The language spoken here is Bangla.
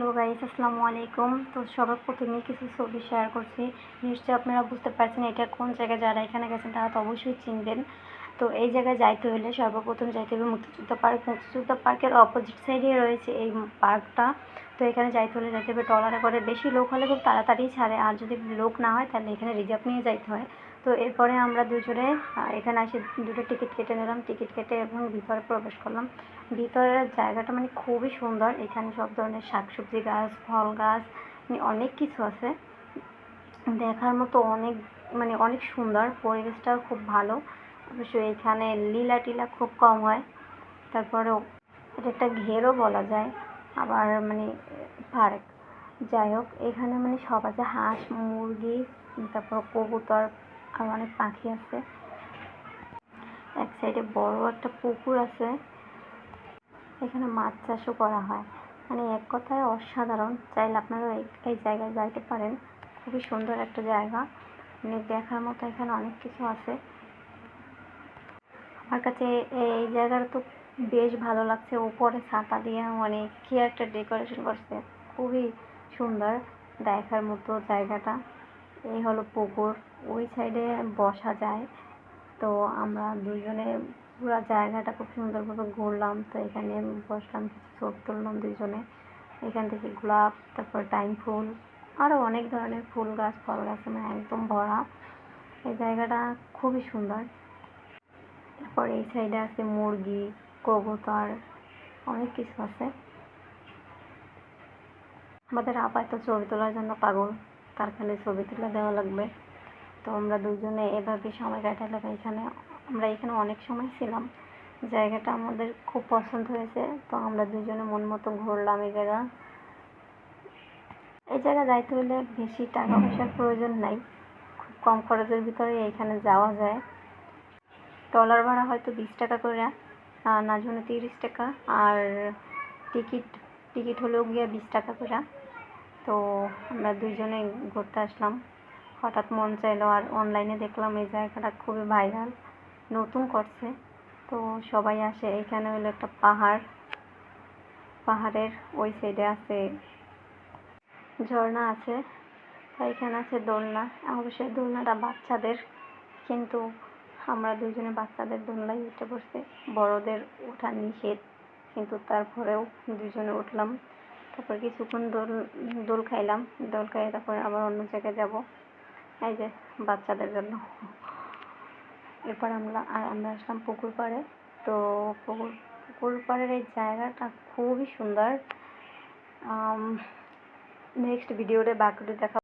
হ্যালো গাইস, আসসালামু আলাইকুম। তো সবার প্রথমে কিছু ছবি শেয়ার করছি। নিশ্চয়ই আপনারা বুঝতে পারছেন এটা কোন জায়গায় যারা এখানে গেছেন তারা তো অবশ্যই চিনবেন। তো এই জায়গায় যাইতে হলে সর্বপ্রথম যাইতে হবে মুক্তিযুদ্ধ পার্ক। মুক্তিযুদ্ধ পার্কের অপোজিট সাইডে রয়েছে এই পার্কটা। তো এখানে যাইতে হলে যাইতে হবে। ট্রলারে করে বেশি লোক হলে খুব তাড়াতাড়ি ছাড়ে। আর যদি লোক না হয় তাহলে এখানে রিজার্ভ নিয়ে যাইতে হয়। তো এরপরে আমরা দুজনে এখানে এসে দুটো টিকিট কেটে নিলাম। টিকিট কেটে এবং ভিতরে প্রবেশ করলাম। ভিতরের জায়গাটা মানে খুবই সুন্দর। এখানে সব ধরনের শাকসবজি গাছ, ফল গাছ মানে অনেক কিছু আছে। দেখার মতো অনেক মানে অনেক সুন্দর। পরিবেশটাও খুব ভালো। অবশ্যই এখানে লীলা টিলা খুব কম হয়। তারপরেও এটা একটা ঘেরও বলা যায়। আবার মানে পার্ক। যাই হোক, এখানে মানে সব আছে। হাঁস, মুরগি, তারপর কবুতর আর অনেক পাখি আছে। এক সাইডে বড় একটা পুকুর আছে। এখানে মাছ চাষও করা হয়। মানে এক কথায় অসাধারণ। চাইলে আপনারা এই জায়গায় যাইতে পারেন। খুবই সুন্দর একটা জায়গা। মানে দেখার মতো এখানে অনেক কিছু আছে। আমার কাছে এই এই জায়গাটা তো বেশ ভালো লাগছে। উপরে ছাতা দিয়ে মানে কি একটা ডেকোরেশন করছে। খুবই সুন্দর দেখার মতো জায়গাটা। এই হলো পুকুর। ওই সাইডে বসা যায়। তো আমরা দুজনে পুরো জায়গাটা খুব সুন্দরভাবে ঘুরলাম। তো এখানে বসলাম কিছু ছবি তুললাম দুজনে এখান থেকে গোলাপ, তারপর টাইম ফুল আরও অনেক ধরনের ফুল গাছ, ফল গাছ মানে একদম ভরা। এই জায়গাটা খুবই সুন্দর। তারপর এই সাইডে আছে মুরগি, কবুতর, অনেক কিছু আছে। আমাদের আপায় তো ছবি তোলার জন্য পাগল। খালি ছবি তুলে দেওয়া লাগবে। তো আমরা দুজনে এভাবে সময় কাটালাম এখানে। আমরা এখানে অনেক সময় ছিলাম। জায়গাটা আমাদের খুব পছন্দ হয়েছে। তো আমরা দুজনে মন মতো ঘুরলাম এই জায়গা। এই জায়গা যাইতে হলে বেশি টাকা পয়সার প্রয়োজন নাই। খুব কম খরচের ভিতরে এখানে যাওয়া যায়। ট্রলার ভাড়া হয়তো বিশ টাকা করে। না জন্য তিরিশ টাকা। আর টিকিট টিকিট হলেও গিয়ে বিশ টাকা করে। তো আমরা দুইজনে ঘুরতে আসলাম। হঠাৎ মন চাইলো আর অনলাইনে দেখলাম এই জায়গাটা খুবই ভাইরাল নতুন করছে। তো সবাই আসে, এখানে হলো একটা পাহাড়, পাহাড়ের ওই সাইডে আছে, ঝর্ণা আছে, তো এখানে আছে দোলনা। অবশ্যই দোলনাটা বাচ্চাদের, কিন্তু আমরা দুজনে বাচ্চাদের দোলনায় উঠে বসতে বড়দের ওঠা নিষেধ, কিন্তু তারপরেও দুজনে উঠলাম। তারপর কিছুক্ষণ দোল দোল খাইলাম। দোল খাইয়ে তারপর আবার অন্য জায়গায় যাব। এই যে বাচ্চাদের জন্য। এরপর আমরা, আর আমরা আসলাম পুকুর পাড়ে। তো পুকুর পুকুর পাড়ের এই জায়গাটা খুবই সুন্দর। নেক্সট ভিডিওতে বাকিটা দেখা